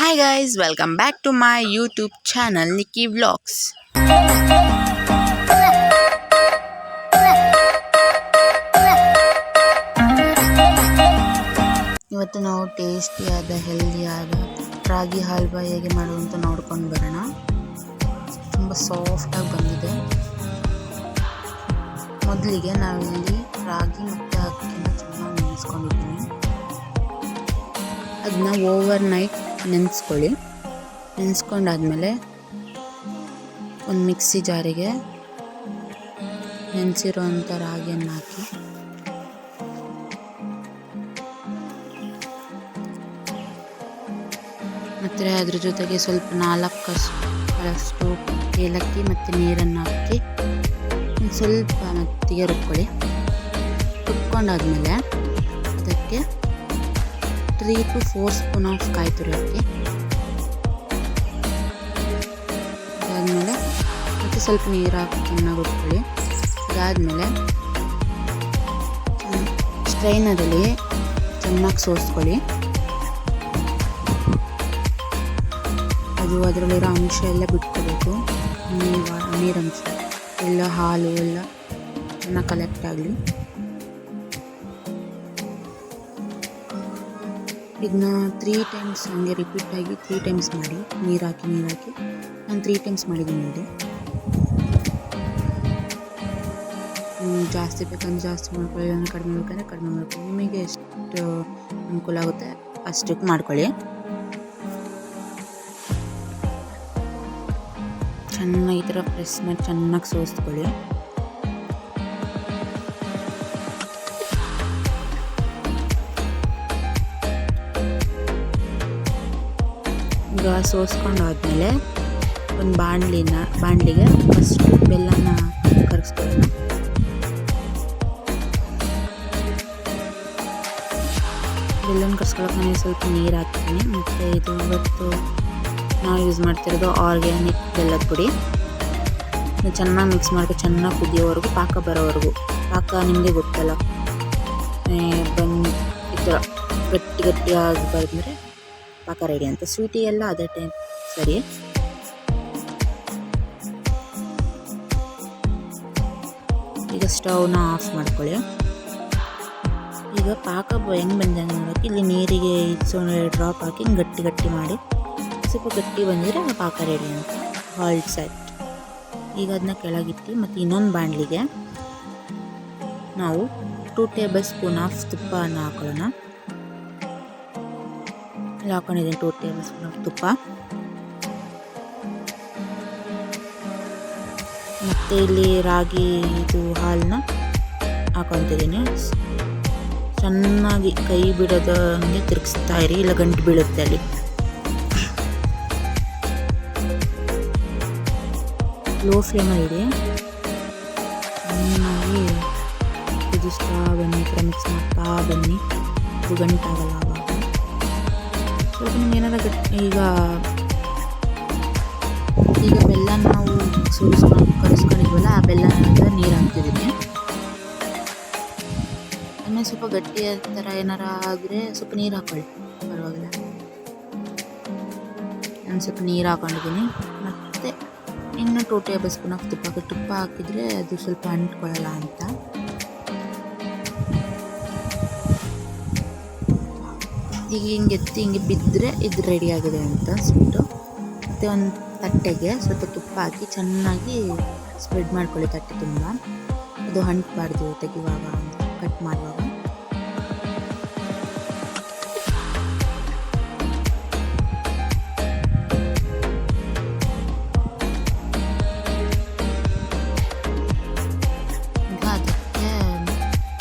Hi guys welcome back to my YouTube channel Nikki vlogs ಇವತ್ತು ನಾವು ಟೇಸ್ಟಿಯಾದ, ಹೆಲ್ದಿಯಾದ ರಾಗಿ ಹಲ್ವಾ ಹೇಗೆ ಮಾಡುವಂತ ನೋಡ್ಕೊಂಡು ಬರೋಣ. ತುಂಬ ಸಾಫ್ಟಾಗಿ ಬಂದಿದೆ. ಮೊದಲಿಗೆ ನಾವಿಲ್ಲಿ ರಾಗಿ ಮತ್ತು ಅಕ್ಕಿನ ಚೆನ್ನಾಗಿ ನೆನೆಸ್ಕೊಂಡಿದ್ದೀನಿ. ಅದನ್ನ ಓವರ್ ನೈಟ್ ನೆನೆಸ್ಕೊಳ್ಳಿ. ನೆನೆಸ್ಕೊಂಡಾದ್ಮೇಲೆ ಒಂದು ಮಿಕ್ಸಿ ಜಾರಿಗೆ ನೆನೆಸಿರೋಂಥ ರಾಗಿಯನ್ನು ಹಾಕಿ. ಮತ್ತು ಅದ್ರ ಜೊತೆಗೆ ಸ್ವಲ್ಪ ನಾಲ್ಕು ಅಷ್ಟು ಏಲಕ್ಕಿ ಮತ್ತು ನೀರನ್ನು ಹಾಕಿ ಸ್ವಲ್ಪ ಮತ್ತಿಗೆ ರುಬ್ಕೊಳ್ಳಿ. ರುಬ್ಕೊಂಡಾದ್ಮೇಲೆ ಅದಕ್ಕೆ three to four spoon of ಕಾಯಿ ತುರಿ ಅದಾದಮೇಲೆ ಸ್ವಲ್ಪ ನೀರು ಹಾಕಿ ಚೆನ್ನಾಗಿ ಉಟ್ಕೊಳ್ಳಿ. ಅದಾದಮೇಲೆ ಸ್ಟ್ರೈನರಲ್ಲಿ ಚೆನ್ನಾಗಿ ಸೋಸ್ಕೊಳ್ಳಿ. ಅದು ಅದರಲ್ಲಿರೋ ಅಂಶ ಎಲ್ಲ ಬಿಟ್ಕೋಬೇಕು. ನೀರು ನೀರಂಶ ಎಲ್ಲ ಹಾಲು ಎಲ್ಲ ಚೆನ್ನಾಗಿ ಕಲೆಕ್ಟ್ ಆಗಲಿ. ಇದನ್ನ ತ್ರೀ ಟೈಮ್ಸ್ ಹಂಗೆ ಆಗಿ ತ್ರೀ ಟೈಮ್ಸ್ ಮಾಡಿ ನೀರು ಹಾಕಿ ನೀರು ನಾನು ತ್ರೀ ಟೈಮ್ಸ್ ಮಾಡಿದ್ದೀನಿ ನೋಡಿ. ಜಾಸ್ತಿ ಬೇಕಂದ್ರೆ ಜಾಸ್ತಿ ಮಾಡ್ಕೊಳ್ಳಿ ಅಂದರೆ ಕಡಿಮೆ ಬೇಕಂದರೆ ಕಡಿಮೆ ಮಾಡ್ಕೊಳ್ಳಿ. ನಿಮಗೆ ಎಷ್ಟು ಅನುಕೂಲ ಆಗುತ್ತೆ ಅಷ್ಟಕ್ಕೆ ಮಾಡ್ಕೊಳ್ಳಿ. ಚೆನ್ನಾಗಿ ಈ ಥರ ಪ್ರೆಸ್ ಮಾಡಿ ಚೆನ್ನಾಗಿ ಸೋಸ್ಕೊಳ್ಳಿ. ಈಗ ಸೋಸ್ಕೊಂಡಾದ್ಮೇಲೆ ಒಂದು ಬಾಣಲಿನ, ಬಾಣಲಿಗೆ ಫಸ್ಟ್ ಬೆಲ್ಲನ ಕರಗಿಸ್ಕೊಳ್ಳೋಣ ಬೆಲ್ಲನ ಕರ್ಸ್ಕೊಳಕ್ಕೆ ನಾನು ಸ್ವಲ್ಪ ನೀರು ಹಾಕ್ತೀನಿ. ಮತ್ತು ಇದು ಇವತ್ತು ನಾವು ಯೂಸ್ ಮಾಡ್ತಿರೋದು ಆರ್ಗ್ಯಾನಿಕ್ ಬೆಲ್ಲದ ಪುಡಿ. ಚೆನ್ನಾಗಿ ಮಿಕ್ಸ್ ಮಾಡಿ ಚೆನ್ನಾಗಿ ಕುದಿಯೋವರೆಗೂ, ಪಾಕ ಬರೋವರೆಗೂ. ಪಾಕ ನಿಮಗೆ ಗೊತ್ತಲ್ಲ. ಬಂದು ಈ ಥರ ಗಟ್ಟಿ ಗಟ್ಟಿಯಾಗಿ ಬಂದರೆ ಪಾಕ ರೆಡಿ ಅಂತ. ಸ್ವೀಟಿ ಎಲ್ಲ ಅದೇ ಟೈಮ್ ಸರಿ. ಈಗ ಸ್ಟವ್ನ ಆಫ್ ಮಾಡ್ಕೊಳ್ಳಿ. ಈಗ ಪಾಕ ಹೆಂಗೆ ಬಂದಂಗೆ ನೋಡೋಕೆ ಇಲ್ಲಿ ನೀರಿಗೆ ಡ್ರಾಪ್ ಹಾಕಿ ಗಟ್ಟಿ ಗಟ್ಟಿ ಮಾಡಿ ಸ್ವಲ್ಪ ಗಟ್ಟಿ ಬಂದರೆ ಪಾಕ ರೆಡಿ ಅಂತ. ಹಾಲ್ಟ್ ಸೆಟ್ ಈಗ ಅದನ್ನ ಕೆಳಗಿಟ್ಟು ಮತ್ತು ಇನ್ನೊಂದು ಬಾಣಲಿಗೆ ನಾವು ಟೂ ಟೇಬಲ್ ಸ್ಪೂನ್ ಆಫ್ ತುಪ್ಪವನ್ನು ಹಾಕೊಳ್ಳೋಣ. ಇಲ್ಲಿ ಹಾಕೊಂಡಿದ್ದೀನಿ ಟೂ ಟೇಬಲ್ ಸ್ಪೂನ್ ಆಫ್ ತುಪ್ಪ ಮತ್ತು ಇಲ್ಲಿ ರಾಗಿ ಇದು ಹಾಲನ್ನ ಹಾಕೊತಿದ್ದೀನಿ ಚೆನ್ನಾಗಿ ಕೈ ಬಿಡೋದಂಗೆ ತಿರುಗಿಸ್ತಾ ಇರಿ ಇಲ್ಲ ಗಂಟು ಬೀಳುತ್ತೆ ಅಲ್ಲಿ ಲೋ ಫ್ಲೇಮಲ್ಲಿ ಇದೆ ಚೆನ್ನಾಗಿ ಕುದಿಸ್ತಾ ಬನ್ನಿ ಮಿಕ್ಸ್ ಮಾಡ್ತಾ ಬನ್ನಿ ಅದು ಗಂಟಾಗಲ್ಲ ಆವಾಗ ಸ್ವಲ್ಪ ನಿಮ್ಗೆ ಏನಾರ ಗಟ್ಟಿ ಈಗ ಈಗ ಬೆಲ್ಲ ನಾವು ಸುರಿಸ್ಕೊಂಡು ಕಲಿಸ್ಕೊಂಡಿದ್ವಲ್ಲ ಆ ಬೆಲ್ಲ ನೀರು ಹಾಕ್ತಿದ್ದೀನಿ ಆಮೇಲೆ ಸ್ವಲ್ಪ ಗಟ್ಟಿ ಥರ ಏನಾರ ಆದರೆ ಸ್ವಲ್ಪ ನೀರು ಹಾಕೊಳ್ಳಿ ಪರವಾಗಿಲ್ಲ. ನಾನು ಸ್ವಲ್ಪ ನೀರು ಹಾಕೊಂಡಿದ್ದೀನಿ ಮತ್ತು ಇನ್ನು ಟೂ ಟೇಬಲ್ ಸ್ಪೂನ್ ಆಫ್ ತುಪ್ಪ ತುಪ್ಪ ಹಾಕಿದರೆ ಅದು ಸ್ವಲ್ಪ ಅಂಟ್ಕೊಳ್ಳಲ್ಲ ಅಂತ. ಈಗ ಹಿಂಗೆ ಎತ್ತಿ ಹಿಂಗೆ ಬಿದ್ದರೆ ಇದು ರೆಡಿ ಆಗಿದೆ ಅಂತ ಸ್ವೀಟು ಮತ್ತು ಒಂದು ತಟ್ಟೆಗೆ ಸ್ವಲ್ಪ ತುಪ್ಪ ಹಾಕಿ ಚೆನ್ನಾಗಿ ಸ್ಪ್ರೆಡ್ ಮಾಡ್ಕೊಳ್ಳಿ ತಟ್ಟೆ ತುಂಬ. ಅದು ಹಂಟಬಾರ್ದು ತೆಗಿವಾಗ ಕಟ್ ಮಾಡುವಾಗ.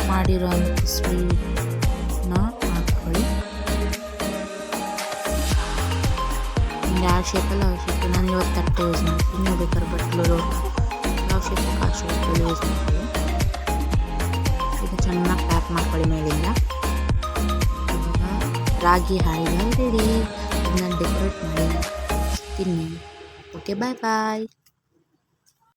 ಮಾಡಿರೋ ಸ್ವೀಟ್ನ ಯಾವ ಶೇಪಲ್ಲಿ ಯಾವ ಶೇಪ್ ನಾನು ಇವತ್ತು ತಟ್ಟೆ ಯೂಸ್ ಮಾಡ್ತೀನಿ ನೀವು ಬೇಕಾದ್ರೆ ಬಟ್ಲು ಯಾವ ಶೇಪ್ ಆ ಶೇಪಲ್ಲಿ ಯೂಸ್ ಮಾಡ್ಕೊಳ್ಳಿ ಇದು ಚೆನ್ನಾಗಿ ಪ್ಯಾಕ್ ಮಾಡ್ಕೊಳ್ಳಿ ಮೇಲಿಂದ. ಇವಾಗ ರಾಗಿ ಹಾಯಿಗೆ ರೆಡಿ ನಾನು ಡೆಕೋರೇಟ್ ಮಾಡಿ ತಿನ್ನಿ. ಓಕೆ ಬಾಯ್ ಬಾಯ್